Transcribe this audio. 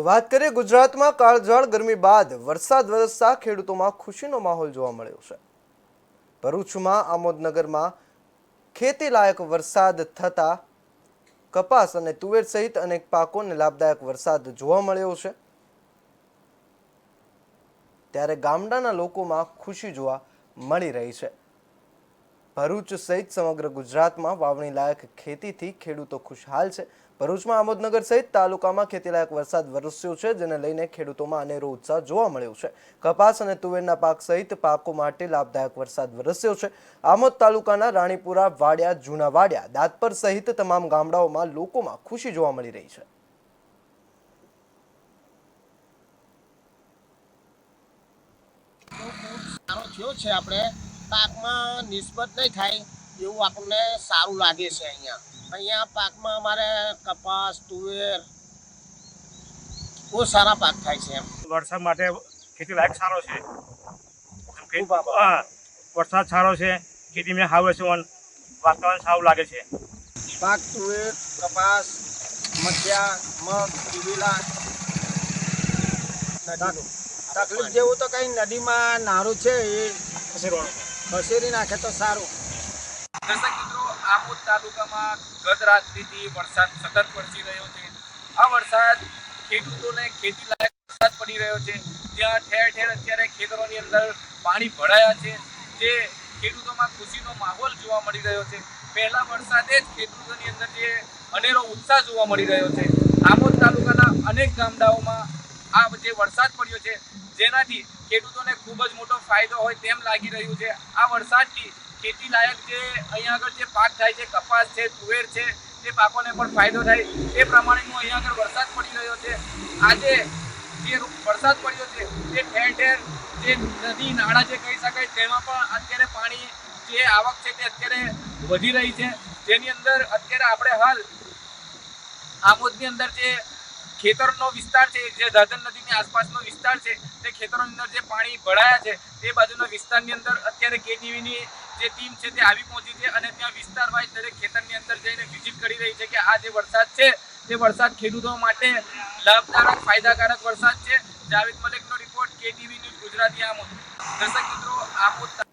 વાત કરીએ ગુજરાતમાં કાળઝાળ ગરમી બાદ વરસાદ વરસતા ખેડૂતોમાં ખુશીનો માહોલ જોવા મળ્યો છે. ભરૂચમાં, આમોદનગરમાં ખેતીલાયક વરસાદ થતા કપાસ અને તુવેર સહિત અનેક પાકોને લાભદાયક વરસાદ જોવા મળ્યો છે. ત્યારે ગામડાના લોકોમાં ખુશી જોવા મળી રહી છે. ભરૂચ સહિત સમગ્ર ગુજરાતમાં વાવણી લાયક ખેતીથી ખેડૂતો ખુશહાલ છે. ભરૂચમાં આમોદનગર સહિત તાલુકામાં ખેતીલાયક વરસાદ વરસ્યો છે, જેને લઈને ખેડૂતોમાં અનેરો ઉત્સાહ જોવા મળ્યો છે. કપાસ અને તુવેરના પાક સહિત પાકો માટે લાભદાયક વરસાદ વરસ્યો છે. આમોદ તાલુકાના રાણીપુરા, વાડિયા, જૂના વાડિયા, દાંતપર સહિત તમામ ગામડાઓમાં લોકોમાં ખુશી જોવા મળી રહી છે. થયો છે આપણે. પાકમાં નિસ્બત નહીં થાય એવું આપણને સારું લાગે છે અહીંયા. અહીંયા પાકમાં અમારે કપાસ તુવેર બહુ સારા પાક થાય છે એમ. વરસાદ માટે ખેતી લાયક સારો છે. વરસાદ સારો છે ખેતી મેં સારું છે વાતાવરણ સારું લાગે છે. પાક તુવેર કપાસ મઠિયા મગ દિવેલા તકલીફ જેવું તો કઈ નદીમાં નારું છે એ. ખસેરી નાખે તો સારું. દર્શક મિત્રો આમોદ તાલુકામાં ગત રાત્રિથી વરસાદ સતત વરસી રહ્યો છે. આ વરસાદ ખેડૂતોને ખેતી લાયક વરસાદ પડી રહ્યો છે. ત્યાં ઠેર ઠેર અત્યારે ખેતરોની અંદર પાણી ભરાયા છે. જે ખેડૂતોમાં ખુશીનો માહોલ જોવા મળી રહ્યો છે. પહેલા વરસાદે જ ખેડૂતોની અંદર જે અનેરો ઉત્સાહ જોવા મળી રહ્યો છે. આમોદ તાલુકાના અનેક ગામડાઓમાં આ જે વરસાદ પડ્યો છે, જેનાથી મોટો ફાયદો હોય તેમ લાગી રહ્યું છે. આ વરસાદથી ખેતી લાયક જે અહીંયા આગળ જે પાક થાય છે, કપાસ છે, તુવેર છે, તે પાકોને પણ ફાયદો થાય. તે પ્રમાણેનો અહીંયા આગળ વરસાદ પડી રહ્યો છે. આજે જે વરસાદ પડ્યો છે, તે ઠેર ઠેર જે નદી, નાળા જે કહી શકાય, તેમાં પણ અત્યારે પાણી જે આવક છે તે અત્યારે વધી રહી છે. જેની અંદર અત્યારે આપણે હાલ આમોદની અંદર જે ખેતરનો વિસ્તાર છે, જે દાદર નદીની આસપાસનો વિસ્તાર છે, તે ખેતરોની અંદર જે પાણી ભરાયા છે, તે બાજુના વિસ્તારની અંદર અત્યારે કેટીવીની જે ટીમ છે, તે આવી પહોંચી છે અને ત્યાં વિસ્તાર વાઇઝ દરેક ખેતરની અંદર જઈને વિઝિટ કરી રહી છે કે આ જે વરસાદ છે, તે વરસાદ ખેડૂતો માટે લાભકારક, ફાયદાકારક વરસાદ છે. Javed મલિકનો report, KTV news Gujarati Amod. દર્શક મિત્રો આમોદ